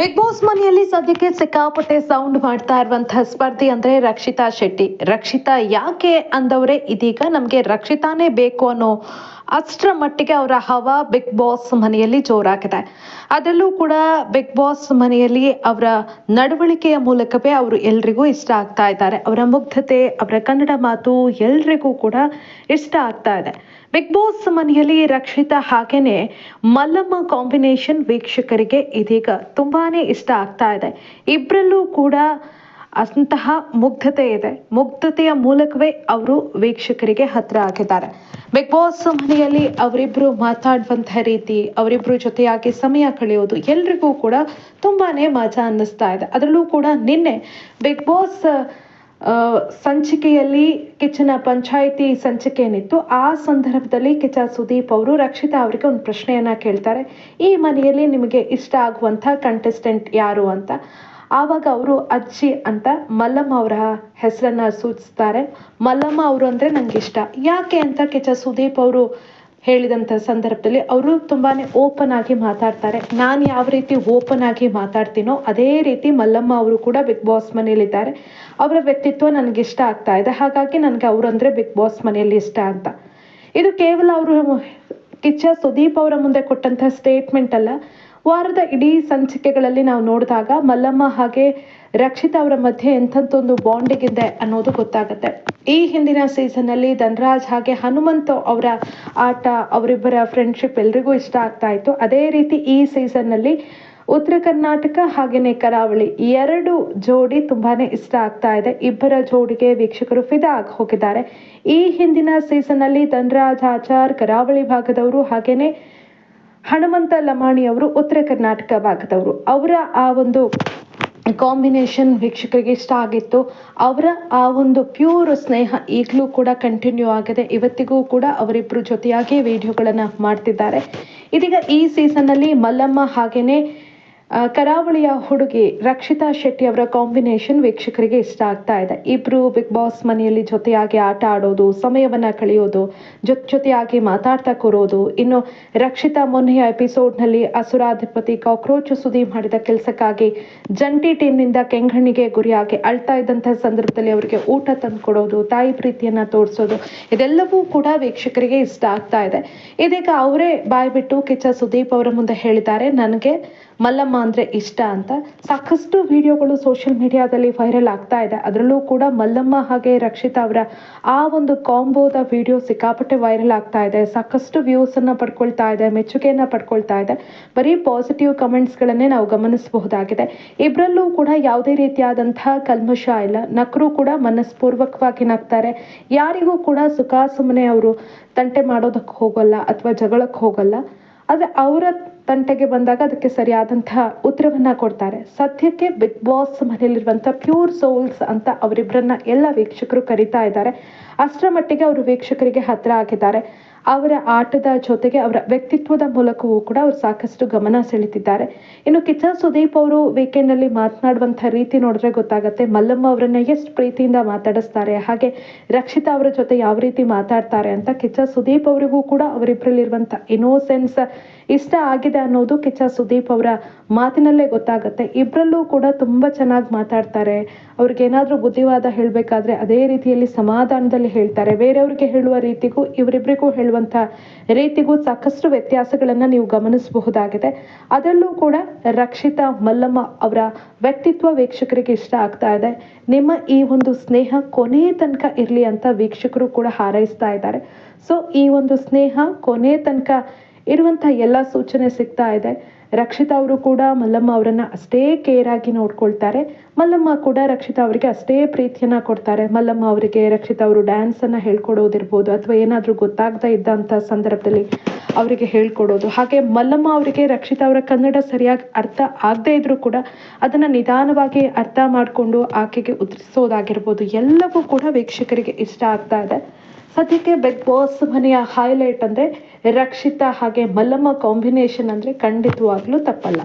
Big boss ಮನೆಯಲ್ಲಿ ಸದ್ಯಕ್ಕೆ ಸಿಕ್ಕಾಪಟ್ಟೆ ಸೌಂಡ್ ಮಾಡ್ತಾ ಇರುವಂತಹ ಸ್ಪರ್ಧಿ ಅಂದ್ರೆ ರಕ್ಷಿತಾ ಶೆಟ್ಟಿ. ರಕ್ಷಿತಾ ಯಾಕೆ ಅಂದವ್ರೆ? ಇದೀಗ ನಮ್ಗೆ ರಕ್ಷಿತಾನೇ ಬೇಕು ಅನ್ನೋ ಅಷ್ಟರ ಮಟ್ಟಿಗೆ ಅವರ ಹವಾ ಬಿಗ್ ಬಾಸ್ ಮನೆಯಲ್ಲಿ ಜೋರಾಗಿದೆ. ಅದರಲ್ಲೂ ಕೂಡ ಬಿಗ್ ಬಾಸ್ ಮನೆಯಲ್ಲಿ ಅವರ ನಡವಳಿಕೆಯ ಮೂಲಕವೇ ಅವರು ಎಲ್ರಿಗೂ ಇಷ್ಟ ಆಗ್ತಾ ಇದ್ದಾರೆ. ಅವರ ಮುಗ್ಧತೆ, ಅವರ ಕನ್ನಡ ಮಾತು ಎಲ್ರಿಗೂ ಕೂಡ ಇಷ್ಟ ಆಗ್ತಾ ಇದೆ. ಬಿಗ್ ಬಾಸ್ ಮನೆಯಲ್ಲಿ ರಕ್ಷಿತಾ ಹಾಗೇನೆ ಮಲ್ಲಮ್ಮ ಕಾಂಬಿನೇಷನ್ ವೀಕ್ಷಕರಿಗೆ ಇದೀಗ ತುಂಬಾನೇ ಇಷ್ಟ ಆಗ್ತಾ ಇದೆ. ಇಬ್ಬರಲ್ಲೂ ಕೂಡ ಅಂತಹ ಮುಗ್ಧತೆ ಇದೆ. ಮುಗ್ಧತೆಯ ಮೂಲಕವೇ ಅವರು ವೀಕ್ಷಕರಿಗೆ ಹತ್ರ ಆಗಿದ್ದಾರೆ. ಬಿಗ್ ಬಾಸ್ ಮನೆಯಲ್ಲಿ ಅವರಿಬ್ಬರು ಮಾತಾಡುವಂತಹ ರೀತಿ ಅವರಿಬ್ಬರು ಜೊತೆಯಾಗಿ ಸಮಯ ಕಳೆಯೋದು ಎಲ್ರಿಗೂ ಕೂಡ ತುಂಬಾನೇ ಮಜಾ ಅನ್ನಿಸ್ತಾ ಇದೆ. ಅದರಲ್ಲೂ ಕೂಡ ನಿನ್ನೆ ಬಿಗ್ ಬಾಸ್ ಸಂಚಿಕೆಯಲ್ಲಿ ಕಿಚ್ಚನ ಪಂಚಾಯಿತಿ ಸಂಚಿಕೆ ಏನಿತ್ತು ಆ ಸಂದರ್ಭದಲ್ಲಿ ಕಿಚ್ಚ ಸುದೀಪ್ ಅವರು, ರಕ್ಷಿತಾ ಅವರಿಗೆ ಒಂದು ಪ್ರಶ್ನೆಯನ್ನ ಕೇಳ್ತಾರೆ. ಈ ಮನೆಯಲ್ಲಿ ನಿಮಗೆ ಇಷ್ಟ ಆಗುವಂಥ ಕಂಟೆಸ್ಟೆಂಟ್ ಯಾರು ಅಂತ. ಆವಾಗ ಅವರು ಅಜ್ಜಿ ಅಂತ ಮಲ್ಲಮ್ಮ ಅವರ ಹೆಸರನ್ನ ಸೂಚಿಸ್ತಾರೆ. ಮಲ್ಲಮ್ಮ ಅವರು ಅಂದ್ರೆ ನಂಗೆ ಇಷ್ಟ. ಯಾಕೆ ಅಂತ ಕಿಚ್ಚ ಸುದೀಪ್ ಅವರು ಹೇಳಿದಂಥ ಸಂದರ್ಭದಲ್ಲಿ ಅವರು ತುಂಬಾನೇ ಓಪನ್ ಆಗಿ ಮಾತಾಡ್ತಾರೆ. ನಾನು ಯಾವ ರೀತಿ ಓಪನ್ ಆಗಿ ಮಾತಾಡ್ತೀನೋ ಅದೇ ರೀತಿ ಮಲ್ಲಮ್ಮ ಅವರು ಕೂಡ ಬಿಗ್ ಬಾಸ್ ಮನೆಯಲ್ಲಿದ್ದಾರೆ. ಅವರ ವ್ಯಕ್ತಿತ್ವ ನನಗೆ ಇಷ್ಟ ಆಗ್ತಾ ಇದೆ. ಹಾಗಾಗಿ ನನಗೆ ಅವರಂದ್ರೆ ಬಿಗ್ ಬಾಸ್ ಮನೆಯಲ್ಲಿ ಇಷ್ಟ ಅಂತ. ಇದು ಕೇವಲ ಅವರು ಕಿಚ್ಚ ಸುದೀಪ್ ಅವರ ಮುಂದೆ ಕೊಟ್ಟಂತಹ ಸ್ಟೇಟ್ಮೆಂಟ್ ಅಲ್ಲ. ವಾರದ ಇಡೀ ಸಂಚಿಕೆಗಳಲ್ಲಿ ನಾವು ನೋಡಿದಾಗ ಮಲ್ಲಮ್ಮ ಹಾಗೆ ರಕ್ಷಿತಾ ಅವರ ಮಧ್ಯೆ ಎಂಥದ್ದೊಂದು ಬಾಂಡಿಂಗ್ ಇದೆ ಅನ್ನೋದು ಗೊತ್ತಾಗುತ್ತೆ. ಈ ಹಿಂದಿನ ಸೀಸನ್ನಲ್ಲಿ ಧನರಾಜ್ ಹಾಗೆ ಹನುಮಂತ ಅವರ ಆಟ, ಅವರಿಬ್ಬರ ಫ್ರೆಂಡ್ಶಿಪ್ ಎಲ್ರಿಗೂ ಇಷ್ಟ ಆಗ್ತಾ ಇತ್ತು. ಅದೇ ರೀತಿ ಈ ಸೀಸನ್ನಲ್ಲಿ ಉತ್ತರ ಕರ್ನಾಟಕ ಹಾಗೇನೆ ಕರಾವಳಿ ಎರಡು ಜೋಡಿ ತುಂಬಾನೇ ಇಷ್ಟ ಆಗ್ತಾ ಇದೆ. ಇಬ್ಬರ ಜೋಡಿಗೆ ವೀಕ್ಷಕರು ಫಿದಾ ಆಗಿ ಹೋಗಿದ್ದಾರೆ. ಈ ಹಿಂದಿನ ಸೀಸನ್ನಲ್ಲಿ ಧನರಾಜ್, ಆಚಾರ್, ಕರಾವಳಿ ಭಾಗದವರು ಹಾಗೇನೆ ಹನುಮಂತ ಲಮಾಣಿ ಅವರು ಉತ್ತರ ಕರ್ನಾಟಕ ಭಾಗದವರು. ಅವರ ಆ ಒಂದು ಕಾಂಬಿನೇಷನ್ ವೀಕ್ಷಕರಿಗೆ ಇಷ್ಟ ಆಗಿತ್ತು. ಅವರ ಆ ಒಂದು ಪ್ಯೂರ್ ಸ್ನೇಹ ಈಗಲೂ ಕೂಡ ಕಂಟಿನ್ಯೂ ಆಗಿದೆ. ಇವತ್ತಿಗೂ ಕೂಡ ಅವರಿಬ್ಬರು ಜೊತೆಯಾಗಿ ವಿಡಿಯೋಗಳನ್ನು ಮಾಡ್ತಿದ್ದಾರೆ. ಇದೀಗ ಈ ಸೀಸನ್ನಲ್ಲಿ ಮಲ್ಲಮ್ಮ ಹಾಗೇನೆ ಆ, ಕರಾವಳಿಯ ಹುಡುಗಿ ರಕ್ಷಿತಾ ಶೆಟ್ಟಿ ಅವರ ಕಾಂಬಿನೇಷನ್ ವೀಕ್ಷಕರಿಗೆ ಇಷ್ಟ ಆಗ್ತಾ ಇದೆ. ಇಬ್ರು ಬಿಗ್ ಬಾಸ್ ಮನೆಯಲ್ಲಿ ಜೊತೆಯಾಗಿ ಆಟ ಆಡೋದು, ಸಮಯವನ್ನ ಕಳೆಯೋದು, ಜೊತೆ ಜೊತೆಯಾಗಿ ಮಾತಾಡ್ತಾ ಕೂರೋದು. ಇನ್ನು ರಕ್ಷಿತಾ ಮೊನ್ನೆಯ ಎಪಿಸೋಡ್ನಲ್ಲಿ ಅಸುರಾಧಿಪತಿ ಕಾಕ್ರೋಚ್ ಸುದ್ದಿ ಮಾಡಿದ ಕೆಲಸಕ್ಕಾಗಿ ಜಂಟಿ ಟೀಮ್ನಿಂದ ಕೆಂಗಣ್ಣಿಗೆ ಗುರಿಯಾಗಿ ಅಳ್ತಾ ಇದ್ದಂತಹ ಸಂದರ್ಭದಲ್ಲಿ ಅವರಿಗೆ ಊಟ ತಂದು ಕೊಡೋದು, ತಾಯಿ ಪ್ರೀತಿಯನ್ನ ತೋರಿಸೋದು, ಇದೆಲ್ಲವೂ ಕೂಡ ವೀಕ್ಷಕರಿಗೆ ಇಷ್ಟ ಆಗ್ತಾ ಇದೆ. ಇದೀಗ ಅವರೇ ಬಾಯ್ಬಿಟ್ಟು ಕಿಚ್ಚ ಸುದೀಪ್ ಅವರ ಮುಂದೆ ಹೇಳಿದ್ದಾರೆ. ನನಗೆ ಮಲ್ಲಮ್ಮ ಅಂದರೆ ಇಷ್ಟ ಅಂತ. ಸಾಕಷ್ಟು ವಿಡಿಯೋಗಳು ಸೋಷಿಯಲ್ ಮೀಡಿಯಾದಲ್ಲಿ ವೈರಲ್ ಆಗ್ತಾ ಇದೆ. ಅದರಲ್ಲೂ ಕೂಡ ಮಲ್ಲಮ್ಮ ಹಾಗೆ ರಕ್ಷಿತಾ ಅವರ ಆ ಒಂದು ಕಾಂಬೋದ ವಿಡಿಯೋ ಸಿಕ್ಕಾಪಟ್ಟೆ ವೈರಲ್ ಆಗ್ತಾ ಇದೆ. ಸಾಕಷ್ಟು ವ್ಯೂಸ್ ಅನ್ನ ಪಡ್ಕೊಳ್ತಾ ಇದೆ, ಮೆಚ್ಚುಗೆಯನ್ನ ಪಡ್ಕೊಳ್ತಾ ಇದೆ. ಬರೀ ಪಾಸಿಟಿವ್ ಕಮೆಂಟ್ಸ್ಗಳನ್ನೇ ನಾವು ಗಮನಿಸಬಹುದಾಗಿದೆ. ಇಬ್ಬರಲ್ಲೂ ಕೂಡ ಯಾವುದೇ ರೀತಿಯಾದಂತಹ ಕಲ್ಮಶ ಇಲ್ಲ. ನಕರು ಕೂಡ ಮನಸ್ಪೂರ್ವಕವಾಗಿ ನಗ್ತಾರೆ. ಯಾರಿಗೂ ಕೂಡ ಸುಖ ಸುಮ್ಮನೆ ಅವರು ತಂಟೆ ಮಾಡೋದಕ್ಕೆ ಹೋಗಲ್ಲ ಅಥವಾ ಜಗಳಕ್ಕೆ ಹೋಗಲ್ಲ. ಆದರೆ ಅವರ ತಂಟೆಗೆ ಬಂದಾಗ ಅದಕ್ಕೆ ಸರಿಯಾದಂತಹ ಉತ್ತರವನ್ನ ಕೊಡ್ತಾರೆ. ಸದ್ಯಕ್ಕೆ ಬಿಗ್ ಬಾಸ್ ಮನೆಯಲ್ಲಿರುವಂತಹ ಪ್ಯೂರ್ ಸೋಲ್ಸ್ ಅಂತ ಅವರಿಬ್ಬರನ್ನ ಎಲ್ಲ ವೀಕ್ಷಕರು ಕರೀತಾ ಇದ್ದಾರೆ. ಅಷ್ಟರ ಮಟ್ಟಿಗೆ ಅವರು ವೀಕ್ಷಕರಿಗೆ ಹತ್ರ ಆಗಿದ್ದಾರೆ. ಅವರ ಆಟದ ಜೊತೆಗೆ ಅವರ ವ್ಯಕ್ತಿತ್ವದ ಮೂಲಕವೂ ಕೂಡ ಅವರು ಸಾಕಷ್ಟು ಗಮನ ಸೆಳೆತಿದ್ದಾರೆ ಇನ್ನು ಕಿಚ್ಚ ಸುದೀಪ್ ಅವರು ವೀಕೆಂಡ್ನಲ್ಲಿ ಮಾತನಾಡುವಂತಹ ರೀತಿ ನೋಡಿದ್ರೆ ಗೊತ್ತಾಗುತ್ತೆ. ಮಲ್ಲಮ್ಮ ಅವರನ್ನ ಎಷ್ಟು ಪ್ರೀತಿಯಿಂದ ಮಾತಾಡಿಸ್ತಾರೆ, ಹಾಗೆ ರಕ್ಷಿತಾ ಅವರ ಜೊತೆ ಯಾವ ರೀತಿ ಮಾತಾಡ್ತಾರೆ ಅಂತ ಕಿಚ್ಚ ಸುದೀಪ್ ಅವರಿಗೂ ಕೂಡ ಅವರಿಬ್ಬರಲ್ಲಿರುವಂತ ಇನ್ನೋಸೆನ್ಸ್ ಇಷ್ಟ ಆಗಿದೆ. ಅನ್ನೋದು ಕಿಚ್ಚ ಸುದೀಪ್ ಅವರ ಮಾತಿನಲ್ಲೇ ಗೊತ್ತಾಗುತ್ತೆ. ಇಬ್ಬರಲ್ಲೂ ಕೂಡ ತುಂಬಾ ಚೆನ್ನಾಗಿ ಮಾತಾಡ್ತಾರೆ. ಅವ್ರಿಗೆ ಏನಾದ್ರು ಬುದ್ಧಿವಾದ ಹೇಳಬೇಕಾದ್ರೆ ಅದೇ ರೀತಿಯಲ್ಲಿ ಸಮಾಧಾನದಲ್ಲಿ ಹೇಳ್ತಾರೆ. ಬೇರೆಯವ್ರಿಗೆ ಹೇಳುವ ರೀತಿಗೂ ಇವರಿಬ್ಬರಿಗೂ ಹೇಳುವಂತ ರೀತಿಗೂ ಸಾಕಷ್ಟು ವ್ಯತ್ಯಾಸಗಳನ್ನು ನೀವು ಗಮನಿಸಬಹುದಾಗಿದೆ. ಅದರಲ್ಲೂ ಕೂಡ ರಕ್ಷಿತಾ ಮಲ್ಲಮ್ಮ ಅವರ ವ್ಯಕ್ತಿತ್ವ ವೀಕ್ಷಕರಿಗೆ ಇಷ್ಟ ಆಗ್ತಾ ಇದೆ. ನಿಮ್ಮ ಈ ಒಂದು ಸ್ನೇಹ ಕೊನೆಯ ತನಕ ಇರಲಿ ಅಂತ ವೀಕ್ಷಕರು ಕೂಡ ಹಾರೈಸ್ತಾ ಇದ್ದಾರೆ. ಸೊ, ಈ ಒಂದು ಸ್ನೇಹ ಕೊನೆಯ ತನಕ ಇರುವಂತ ಎಲ್ಲ ಸೂಚನೆ ಸಿಗ್ತಾ ಇದೆ. ರಕ್ಷಿತಾ ಅವರು ಕೂಡ ಮಲ್ಲಮ್ಮ ಅವರನ್ನು ಅಷ್ಟೇ ಕೇರ್ ಆಗಿ ನೋಡ್ಕೊಳ್ತಾರೆ. ಮಲ್ಲಮ್ಮ ಕೂಡ ರಕ್ಷಿತಾ ಅವರಿಗೆ ಅಷ್ಟೇ ಪ್ರೀತಿಯನ್ನ ಕೊಡ್ತಾರೆ. ಮಲ್ಲಮ್ಮ ಅವರಿಗೆ ರಕ್ಷಿತಾ ಅವರು ಡ್ಯಾನ್ಸ್ ಅನ್ನ ಹೇಳ್ಕೊಡೋದಿರ್ಬೋದು ಅಥವಾ ಏನಾದ್ರೂ ಗೊತ್ತಾಗ್ತಾ ಇದ್ದಂತ ಸಂದರ್ಭದಲ್ಲಿ ಅವರಿಗೆ ಹೇಳ್ಕೊಡೋದು. ಹಾಗೆ ಮಲ್ಲಮ್ಮ ಅವರಿಗೆ ರಕ್ಷಿತಾ ಅವರ ಕನ್ನಡ ಸರಿಯಾಗಿ ಅರ್ಥ ಆಗದೇ ಇದ್ದರೂ ಕೂಡ ಅದನ್ನ ನಿಧಾನವಾಗಿ ಅರ್ಥ ಮಾಡಿಕೊಂಡು ಆಕೆಗೆ ಉದ್ರಿಸೋದಾಗಿರ್ಬೋದು. ಎಲ್ಲವೂ ಕೂಡ ವೀಕ್ಷಕರಿಗೆ ಇಷ್ಟ ಆಗ್ತಾ ಇದೆ. ಸದ್ಯಕ್ಕೆ ಬಿಗ್ ಬಾಸ್ ಮನೆಯ ಹೈಲೈಟ್ ಅಂದ್ರೆ ರಕ್ಷಿತಾ ಹಾಗೆ ಮಲ್ಲಮ್ಮ ಕಾಂಬಿನೇಷನ್ ಅಂದ್ರೆ ಖಂಡಿತವಾಗ್ಲೂ ತಪ್ಪಲ್ಲ.